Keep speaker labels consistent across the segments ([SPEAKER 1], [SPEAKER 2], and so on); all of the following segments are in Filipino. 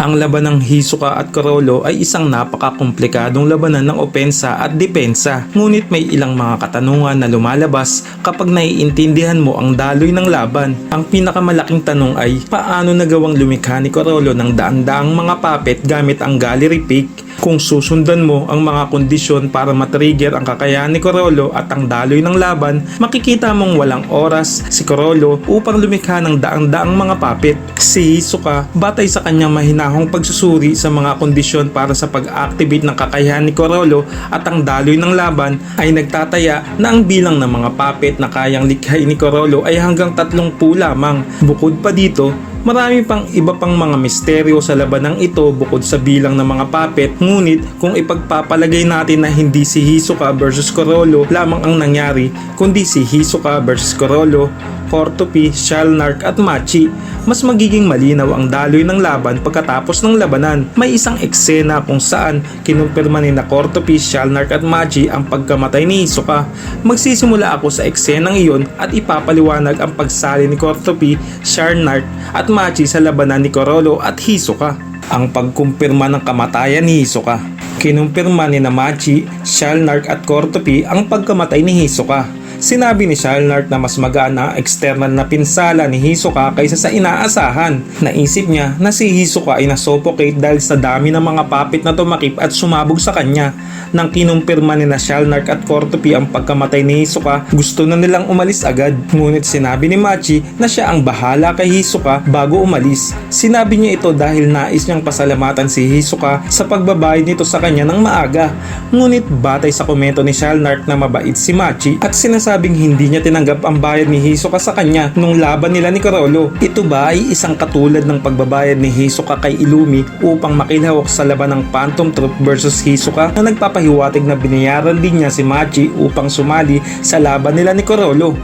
[SPEAKER 1] Ang laban ng Hisoka at Karolo ay isang napakakomplikadong labanan ng opensa at depensa. Ngunit may ilang mga katanungan na lumalabas kapag naiintindihan mo ang daloy ng laban. Ang pinakamalaking tanong ay paano nagawang lumikha ni Karolo ng daan-daang mga puppet gamit ang gallery pick kung susundan mo ang mga kondisyon para matrigger ang kakayahan ni Corolo at ang daloy ng laban, makikita mong walang oras si Corolo upang lumikha ng daang-daang mga papit. Si Hisoka, batay sa kanyang mahinahong pagsusuri sa mga kondisyon para sa pag-activate ng kakayahan ni Corolo at ang daloy ng laban, ay nagtataya na ang bilang ng mga papit na kayang likhay ni Corolo ay hanggang tatlong po lamang. Bukod pa dito, Marami pang iba pang mga misteryo sa labanang ito bukod sa bilang ng mga puppet ngunit kung ipagpapalagay natin na hindi si Hisoka versus Corolo lamang ang nangyari kundi si Hisoka versus Corolo, Cortopi, Shalnark at Machi mas magiging malinaw ang daloy ng laban pagkatapos ng labanan. May isang eksena kung saan kinumpirma ni na Cortopi, Shalnark at Machi ang pagkamatay ni Hisoka. Magsisimula ako sa eksenang iyon at ipapaliwanag ang pagsali ni Cortopi, Shalnark at Machi sa labanan ni Corolo at Hisoka. Ang pagkumpirma ng kamatayan ni Hisoka. Kinumpirma ni Namachi, Shalnark at Cortopi ang pagkamatay ni Hisoka. Sinabi ni Shalnark na mas magaan ang external na pinsala ni Hisoka kaysa sa inaasahan. Naisip niya na si Hisoka ay nasuffocate dahil sa dami ng mga papit na tumakip at sumabog sa kanya. Nang kinumpirma ni na Shalnark at Cortopi ang pagkamatay ni Hisoka, gusto na nilang umalis agad. Ngunit sinabi ni Machi na siya ang bahala kay Hisoka bago umalis. Sinabi niya ito dahil nais niyang pasalamatan si Hisoka sa pagbabayad nito sa kanya ng maaga. Ngunit batay sa komento ni Shalnark na mabait si Machi at sinasabing hindi niya tinanggap ang bayad ni Hisoka sa kanya nung laban nila ni Karolo. Ito ba ay isang katulad ng pagbabayad ni Hisoka kay Ilumi upang makilahok sa laban ng Phantom Troop versus Hisoka na nagpapahiwatig na binayaran din niya si Machi upang sumali sa laban nila ni Karolo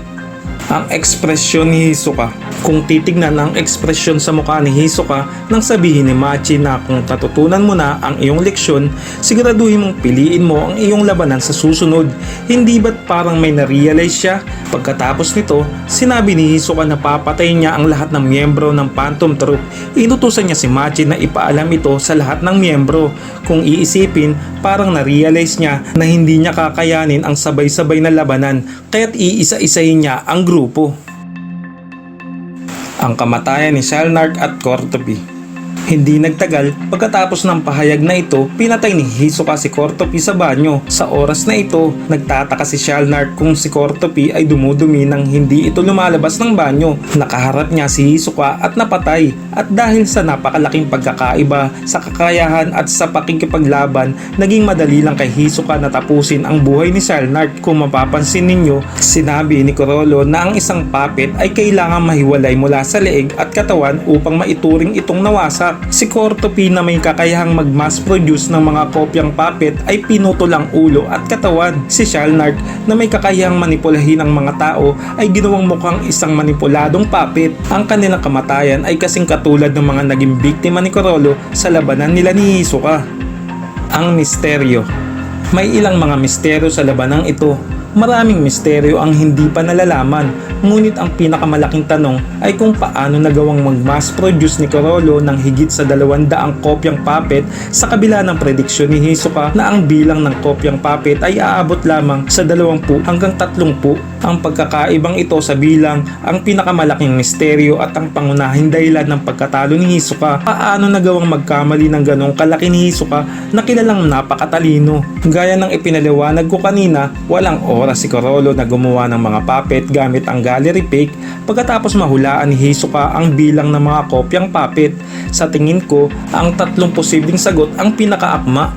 [SPEAKER 1] ang ekspresyon ni Hisoka. Kung titignan ang ekspresyon sa mukha ni Hisoka nang sabihin ni Machi na kung tatutunan mo na ang iyong leksyon, siguraduhin mong piliin mo ang iyong labanan sa susunod. Hindi ba't parang may na-realize siya? Pagkatapos nito, sinabi ni Hisoka na papatay niya ang lahat ng miyembro ng Phantom Troop. Inutusan niya si Machi na ipaalam ito sa lahat ng miyembro. Kung iisipin, parang na-realize niya na hindi niya kakayanin ang sabay-sabay na labanan kaya't iisa-isahin niya ang grupo. Ang kamatayan ni Shalnark at Cortopi hindi nagtagal, pagkatapos ng pahayag na ito, pinatay ni Hisoka si Cortopi sa banyo. Sa oras na ito, nagtataka si Shalnark kung si Cortopi ay dumudumi nang hindi ito lumalabas ng banyo. Nakaharap niya si Hisoka at napatay. At dahil sa napakalaking pagkakaiba sa kakayahan at sa pakikipaglaban, naging madali lang kay Hisoka na tapusin ang buhay ni Shalnark. Kung mapapansin ninyo, sinabi ni Corolo na ang isang puppet ay kailangan mahiwalay mula sa leeg at katawan upang maituring itong nawasak. Si Cortopi na may kakayahang mag-mass produce ng mga kopyang puppet ay pinutol ang ulo at katawan. Si Shalnark na may kakayahang manipulahin ang mga tao ay ginawang mukhang isang manipuladong puppet. Ang kanilang kamatayan ay kasing katulad ng mga naging biktima ni Corolo sa labanan nila ni Hisoka. Ang misteryo May ilang mga misteryo sa labanang ito Maraming misteryo ang hindi pa nalalaman, ngunit ang pinakamalaking tanong ay kung paano nagawang mag-mass produce ni Corolo ng higit sa 200 kopyang puppet sa kabila ng prediksyon ni Hisoka na ang bilang ng kopyang puppet ay aabot lamang sa 20 hanggang 30. Ang pagkakaibang ito sa bilang ang pinakamalaking misteryo at ang pangunahing dahilan ng pagkatalo ni Hisoka. Paano nagawang magkamali ng ganong kalaki ni Hisoka na kilalang napakatalino? Gaya ng ipinaliwanag ko kanina, walang oras si Corolo na gumawa ng mga puppet gamit ang gallery pick pagkatapos mahulaan ni Hisoka ang bilang ng mga kopyang puppet. Sa tingin ko, ang tatlong posibleng sagot ang pinakaakma.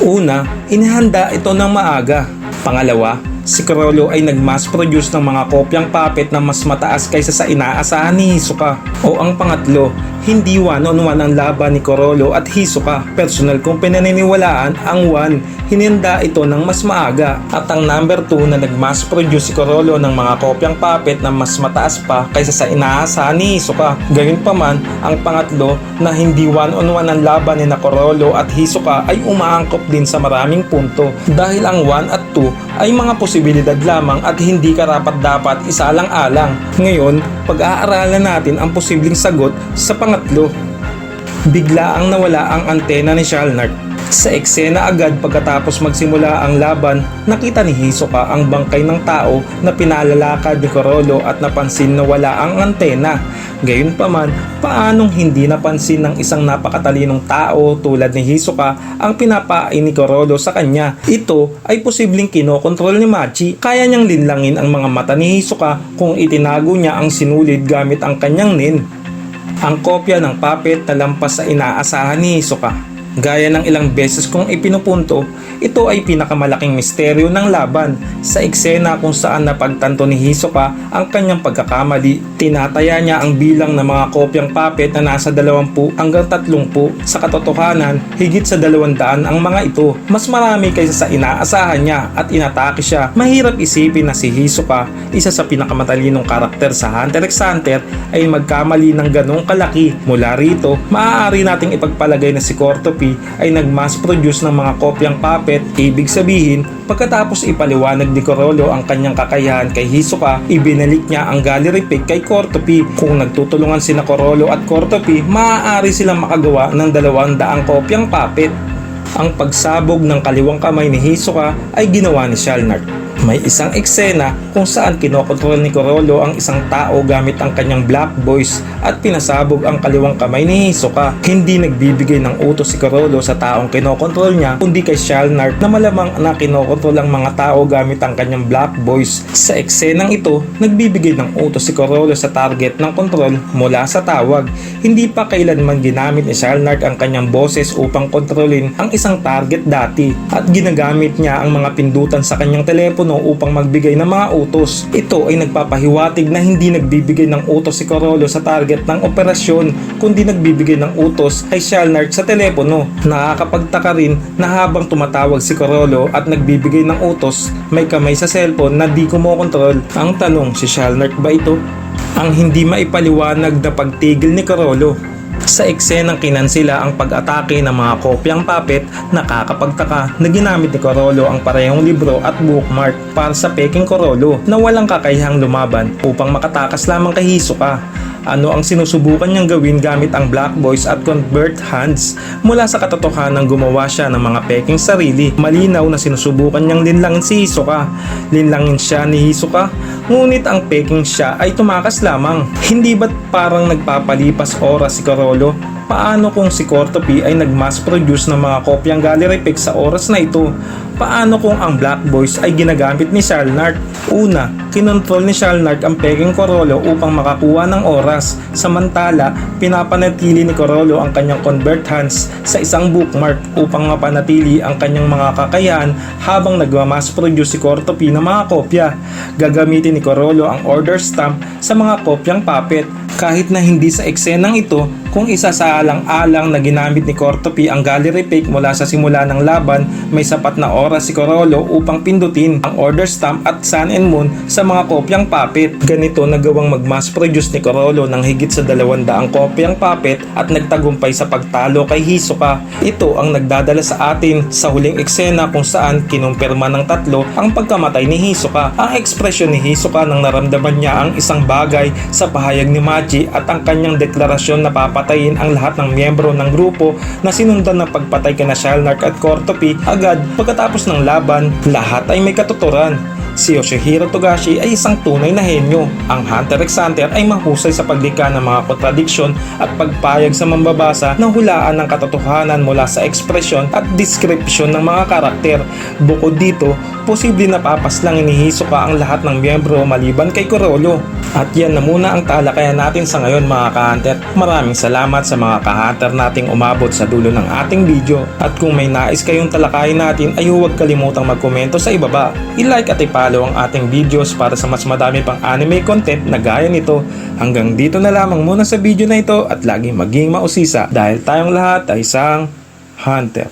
[SPEAKER 1] Una, inihanda ito ng maaga. Pangalawa, si Corolo ay nag-mass produce ng mga kopyang puppet na mas mataas kaysa sa inaasahan ni Hisoka. O ang pangatlo, hindi one-on-one ang laban ni Corolo at Hisoka. Personal kong pinaniniwalaan ang one, hininda ito ng mas maaga. At ang number 2 na nag-mass produce si Corolo ng mga kopyang puppet na mas mataas pa kaysa sa inaasahan ni Hisoka. Gayunpaman, ang pangatlo na hindi one-on-one ang laban ni na Corolo at Hisoka ay umaangkop din sa maraming punto dahil ang 1 at 2 ay mga posibilidad lamang at hindi karapat dapat isalang-alang. Ngayon, pag-aaralan natin ang posibleng sagot sa pangatlo. Bigla ang nawala ang antena ni Shalnart. Sa eksena agad pagkatapos magsimula ang laban, nakita ni Hisoka ang bangkay ng tao na pinalalakad ni Corolo at napansin na wala ang antena. Gayunpaman, paanong hindi napansin ng isang napakatalinong tao tulad ni Hisoka ang pinapain ni Corolo sa kanya? Ito ay posibleng kinokontrol ni Machi. Kaya niyang linlangin ang mga mata ni Hisoka kung itinago niya ang sinulid gamit ang kanyang nin. Ang kopya ng puppet na lampas sa inaasahan ni Hisoka. Gaya ng ilang beses kong ipinupunto, ito ay pinakamalaking misteryo ng laban sa eksena kung saan napagtanto ni Hisoka ang kanyang pagkakamali. Tinataya niya ang bilang ng mga kopyang puppet na nasa 20 hanggang 30. Sa katotohanan, higit sa 200 ang mga ito. Mas marami kaysa sa inaasahan niya at inatake siya. Mahirap isipin na si Hisoka, isa sa pinakamatalinong karakter sa Hunter x Hunter, ay magkamali ng ganong kalaki. Mula rito, maaari nating ipagpalagay na si Cortopi ay nag-mass produce ng mga kopyang puppet. Ibig sabihin, pagkatapos ipaliwanag ni Corolo ang kanyang kakayahan kay Hisoka, ibinalik niya ang gallery pick kay Cortopi. Kung nagtutulungan sina Corolo at Cortopi, maaari silang makagawa ng dalawang daang kopyang puppet. Ang pagsabog ng kaliwang kamay ni Hisoka ay ginawa ni Shalnart. May isang eksena kung saan kinokontrol ni Corolo ang isang tao gamit ang kanyang black voice at pinasabog ang kaliwang kamay ni Hisoka. Hindi nagbibigay ng utos si Corolo sa taong kinokontrol niya kundi kay Shalnart na malamang na kinokontrol ang mga tao gamit ang kanyang black voice. Sa eksenang ito, nagbibigay ng utos si Corolo sa target ng kontrol mula sa tawag. Hindi pa kailanman ginamit ni Shalnart ang kanyang boses upang kontrolin ang isang target dati at ginagamit niya ang mga pindutan sa kanyang telepono upang magbigay ng mga utos. Ito ay nagpapahiwatig na hindi nagbibigay ng utos si Corolo sa target ng operasyon kundi nagbibigay ng utos kay Shalnart sa telepono. Nakakapagtaka rin na habang tumatawag si Corolo at nagbibigay ng utos, may kamay sa cellphone na di kumokontrol. Ang tanong, si Shalnart ba ito? Ang hindi maipaliwanag na pagtigil ni Corolo sa eksenang kinansila ang pag-atake ng mga kopyang puppet, nakakapagtaka na ginamit ni Corolo ang parehong libro at bookmark para sa peking Corolo na walang kakayahang lumaban upang makatakas lamang kay Hisoka. Ano ang sinusubukan niyang gawin gamit ang Black Boys at Convert Hands mula sa katotohanan gumawa siya ng mga peking sarili. Malinaw na sinusubukan niyang linlangin si Hisoka. Linlangin siya ni Hisoka, ngunit ang peking siya ay tumakas lamang. Hindi ba't parang nagpapalipas oras si Corolo? Paano kung si Cortopi ay nag-mass produce ng mga kopyang gallery pick sa oras na ito? Paano kung ang Black Boys ay ginagamit ni Shalnart? Una, kinontrol ni Shalnart ang peking Corolo upang makakuha ng oras. Samantala, pinapanatili ni Corolo ang kanyang convert hands sa isang bookmark upang mapanatili ang kanyang mga kakayahan habang nagmamass produce si Cortopi ng mga kopya. Gagamitin ni Corolo ang order stamp sa mga kopyang puppet kahit na hindi sa eksenang ito kung isa sa alang-alang na ginamit ni Cortopi ang gallery pick mula sa simula ng laban, may sapat na oras si Corolo upang pindutin ang order stamp at Sun and Moon sa mga kopyang puppet. Ganito nagawang mag-mass produce ni Corolo ng higit sa 200 kopyang puppet at nagtagumpay sa pagtalo kay Hisoka. Ito ang nagdadala sa atin sa huling eksena kung saan kinumpirma ng tatlo ang pagkamatay ni Hisoka. Ang ekspresyon ni Hisoka nang naramdaman niya ang isang bagay sa pahayag ni Machi at ang kanyang deklarasyon na papatayin ang lahat ng miyembro ng grupo na sinundan ng pagpatay kina Shalnark at Cortopi agad pagkatapos ng laban, lahat ay may katuturan. Si Yoshihiro Togashi ay isang tunay na henyo. Ang Hunter x Hunter ay mahusay sa paglikha ng mga kontradiksyon at pagpayag sa mambabasa na hulaan ng katotohanan mula sa ekspresyon at description ng mga karakter. Bukod dito, posible na papaslang inihiso ka ang lahat ng miyembro maliban kay Corolo. At yan na muna ang talakayan natin sa ngayon mga ka-hunter. Maraming salamat sa mga ka-hunter nating umabot sa dulo ng ating video. At kung may nais kayong talakayin natin ay huwag kalimutang magkomento sa ibaba. I-like at i-follow ang ating videos para sa mas madami pang anime content na gaya nito. Hanggang dito na lamang muna sa video na ito at laging maging mausisa dahil tayong lahat ay isang hunter.